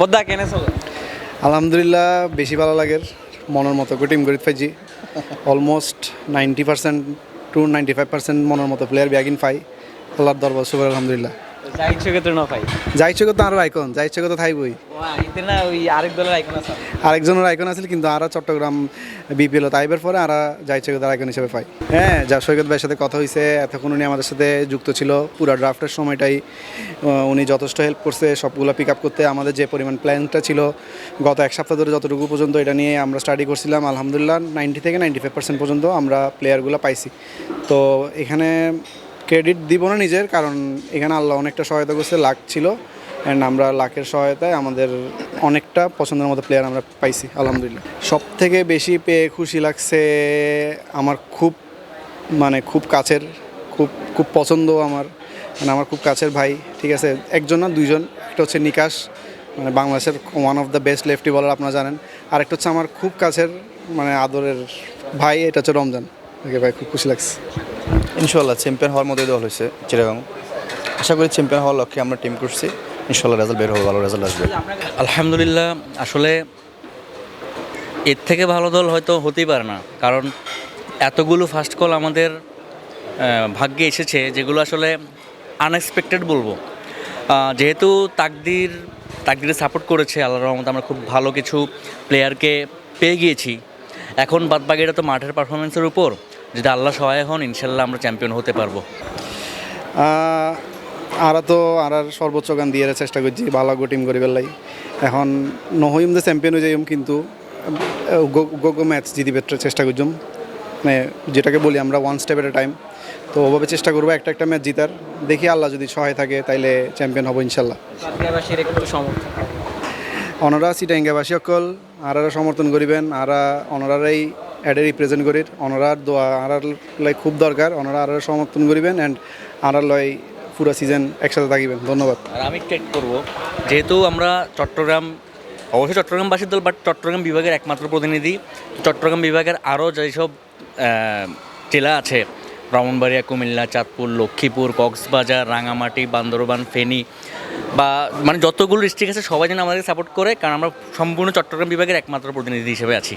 বদ্দা কেনে আলহামদুলিল্লাহ, বেশি ভালো লাগে। মনের মতো করে টিম পাইছি। Almost ninety percent to ninety five percent মনের মতো প্লেয়ার ব্যাগিন পাই আল্লাহর দরবার শুভ আলহামদুলিল্লাহ। যা ইচ্ছে তো না পাই। যা ইচ্ছে করতো আরও আইকন যা ইচ্ছে করতো থাইবই। ইতে না ওই আরেক দলের আইকন আছে। আরেকজনের আইকন আছে কিন্তু আরা চট্টগ্রাম বিপিএল তাইবের পরে আরা যা ইচ্ছে করতো আইকন হিসেবে পাই। হ্যাঁ যা সৈকত ভাইয়ের সাথে কথা হয়েছে এতক্ষণ উনি আমাদের সাথে যুক্ত ছিল পুরা ড্রাফটের সময়টাই। উনি যথেষ্ট হেল্প করছে সবগুলো পিক আপ করতে। আমাদের যে পরিমাণ প্ল্যানটা ছিল গত এক সপ্তাহ ধরে যতটুকু পর্যন্ত এটা নিয়ে আমরা স্টাডি করছিলাম আলহামদুলিল্লাহ নাইনটি থেকে নাইনটি ফাইভ পার্সেন্ট পর্যন্ত আমরা প্লেয়ারগুলো পাইছি। তো এখানে ক্রেডিট দিব না নিজের, কারণ এখানে আল্লাহ অনেকটা সহায়তা করছে লাক ছিল অ্যান্ড আমরা লাকের সহায়তায় আমাদের অনেকটা পছন্দের মতো প্লেয়ার আমরা পাইছি, আলহামদুলিল্লাহ। সব থেকে বেশি পেয়ে খুশি লাগছে আমার খুব মানে খুব কাছের, খুব খুব পছন্দ আমার মানে আমার খুব কাছের ভাই, ঠিক আছে? একজন না, দুইজন, একটা হচ্ছে নিকাশ মানে বাংলাদেশের one of the best lefty bowler আপনারা জানেন আর আরেকটা হচ্ছে আমার খুব কাছের মানে আদরের ভাই, এটা হচ্ছে রমজান। ওকে ভাই, খুব খুশি লাগছে। ইনশাল্লাহ চ্যাম্পিয়ন হওয়ার মধ্যে দল হয়েছে চিরাগাং আশা করি চ্যাম্পিয়ন হওয়ার লক্ষ্যে আমরা টিম করছি। ইনশাল্লাহ রেজাল্ট বের হবে, ভালো রেজাল্ট আসবে। আলহামদুলিল্লাহ, আসলে এর থেকে ভালো দল হয়তো হতেই পারে না। কারণ এতগুলো ফার্স্ট কল আমাদের ভাগ্যে এসেছে, যেগুলো আসলে আনএক্সপেক্টেড বলব। যেহেতু তাকদির, তাকদিরে সাপোর্ট করেছে আল্লাহ রহমত, আমরা খুব ভালো কিছু প্লেয়ারকে পেয়ে গিয়েছি। এখন বাদবাকিটা তো মাঠের পারফরমেন্সের উপর। যদি আল্লাহ সহায় হন ইনশাল্লাহ আমরা চ্যাম্পিয়ন হতে পারব। আরা তো আরার সর্বোচ্চ গান দিয়ে চেষ্টা করছি ভালো টিম করি পেলাই এখন নহইম যে চ্যাম্পিয়ন হয়ে যাইম কিন্তু গো গো ম্যাচ জিতিবে চেষ্টা করছুম। মানে যেটাকে বলি আমরা ওয়ান স্টেপ এট টাইম তো ওভাবে চেষ্টা করব একটা একটা ম্যাচ জিতার। দেখি আল্লাহ যদি সহায় থাকে তাইলে চ্যাম্পিয়ন হব ইনশাল্লাহ। অনরা সিটাইঙ্গাবাসী অকল আরারা সমর্থন করিবেন আরা অনরারাই অ্যাডে রিপ্রেজেন্ট করির অনরার দোয়া আরার লাই খুব দরকার। অনরা আরার সমর্থন করিবেন অ্যান্ড আরার লাই পুরো সিজন একসাথে থাকিবেন। ধন্যবাদ। আর আমি টেক করব, যেহেতু আমরা চট্টগ্রাম, অবশ্যই চট্টগ্রামবাসীর দল বাট চট্টগ্রাম বিভাগের একমাত্র প্রতিনিধি। চট্টগ্রাম বিভাগের আরও যেসব জেলা আছে, ব্রাহ্মণবাড়িয়া, কুমিল্লা, চাঁদপুর, লক্ষ্মীপুর, কক্সবাজার, রাঙামাটি, বান্দরবান, ফেনী বা মানে যতগুলো ডিস্ট্রিক্ট আছে, সবাই যেন আমাদেরকে সাপোর্ট করে, কারণ আমরা সম্পূর্ণ চট্টগ্রাম বিভাগের একমাত্র প্রতিনিধি হিসেবে আছি।